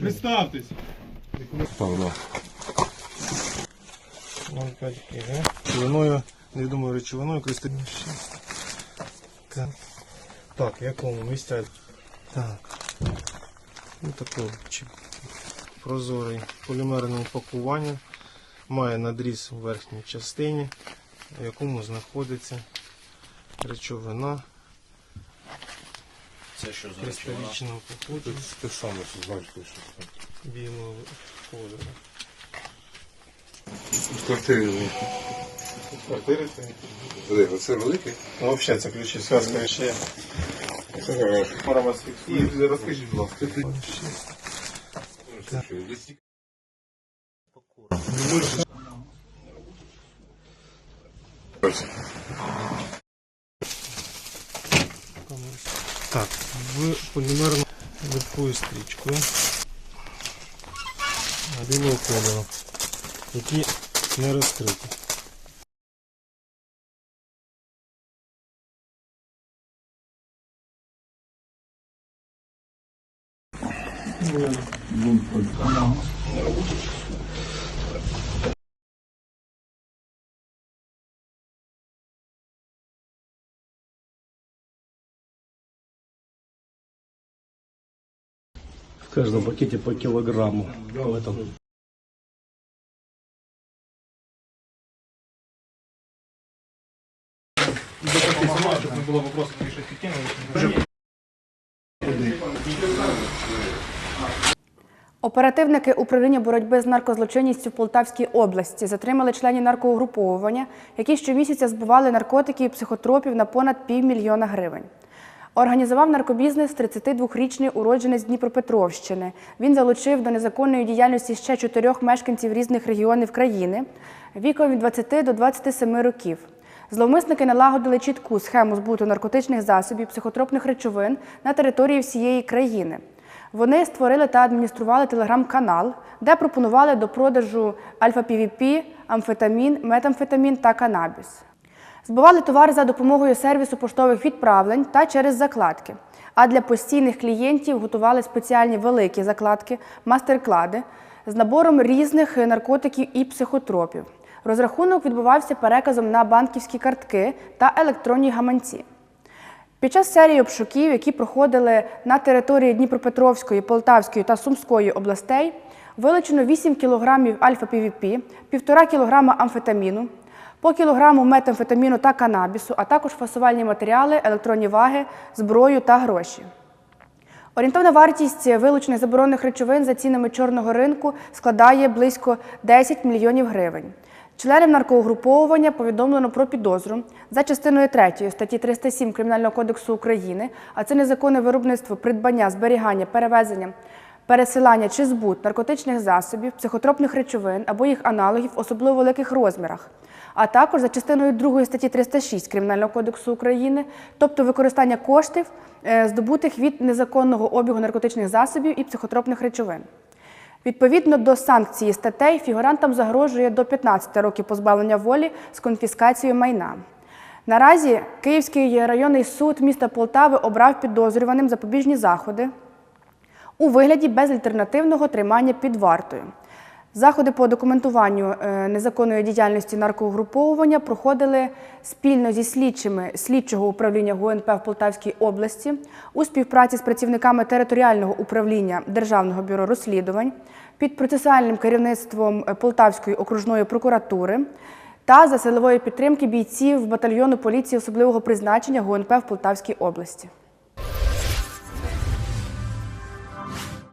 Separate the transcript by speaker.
Speaker 1: Представтесь.
Speaker 2: Павло. Речовиною, невідомою речовиною користуємося. Так. Так, якому місці? Так. Ну такий прозорий полімерне упакування. Має надріз у верхній частині, в якому знаходиться речовина
Speaker 3: Це що за речовина?
Speaker 2: кристалічного походження
Speaker 4: Те саме, що знаєш, що там.
Speaker 2: білого кольору.
Speaker 4: В квартирі.
Speaker 2: Квартири це?
Speaker 4: Диви, Оце великий?
Speaker 2: Ну, взагалі, це ключі зв'язка ще.
Speaker 4: Це.
Speaker 2: Пора вас фіксує. Розкажіть, будь ласка.
Speaker 4: Десь
Speaker 2: Так, в полімерну липкою стрічкою білого кольору, які не розкриті.
Speaker 5: В каждом пакете по килограмму. В этом.
Speaker 1: Не.
Speaker 6: Оперативники управління боротьби з наркозлочинністю в Полтавській області затримали членів наркоугруповування, які щомісяця збували наркотики і психотропів на понад півмільйона гривень. Організував наркобізнес 32-річний уродженець Дніпропетровщини. Він залучив до незаконної діяльності ще чотирьох мешканців різних регіонів країни віком від 20 до 27 років. Зловмисники налагодили чітку схему збуту наркотичних засобів, психотропних речовин на території всієї країни. Вони створили та адміністрували телеграм-канал, де пропонували до продажу альфа-півіпі, амфетамін, метамфетамін та канабіс. Збивали товар за допомогою сервісу поштових відправлень та через закладки. А для постійних клієнтів готували спеціальні великі закладки, мастер-клади з набором різних наркотиків і психотропів. Розрахунок відбувався переказом на банківські картки та електронні гаманці. Під час серії обшуків, які проходили на території Дніпропетровської, Полтавської та Сумської областей, вилучено 8 кг альфа-півіпі, 1,5 кг амфетаміну, по кілограму метамфетаміну та канабісу, а також фасувальні матеріали, електронні ваги, зброю та гроші. Орієнтовна вартість вилучених заборонених речовин за цінами чорного ринку складає близько 10 мільйонів гривень. Членам наркоугруповування повідомлено про підозру за частиною 3 статті 307 Кримінального кодексу України, а це незаконне виробництво, придбання, зберігання, перевезення, пересилання чи збут наркотичних засобів, психотропних речовин або їх аналогів особливо великих розмірах, а також за частиною 2 статті 306 Кримінального кодексу України, тобто використання коштів, е, здобутих від незаконного обігу наркотичних засобів і психотропних речовин. Відповідно до санкції статей, фігурантам загрожує до 15 років позбавлення волі з конфіскацією майна. Наразі Київський районний суд міста Полтави обрав підозрюваним запобіжні заходи у вигляді безальтернативного тримання під вартою. Заходи по документуванню е, незаконної діяльності наркоугруповування проходили спільно зі слідчими слідчого управління ГУНП в Полтавській області у співпраці з працівниками територіального управління Державного бюро розслідувань під процесуальним керівництвом е, Полтавської окружної прокуратури та за силової підтримки бійців батальйону поліції особливого призначення ГУНП в Полтавській області.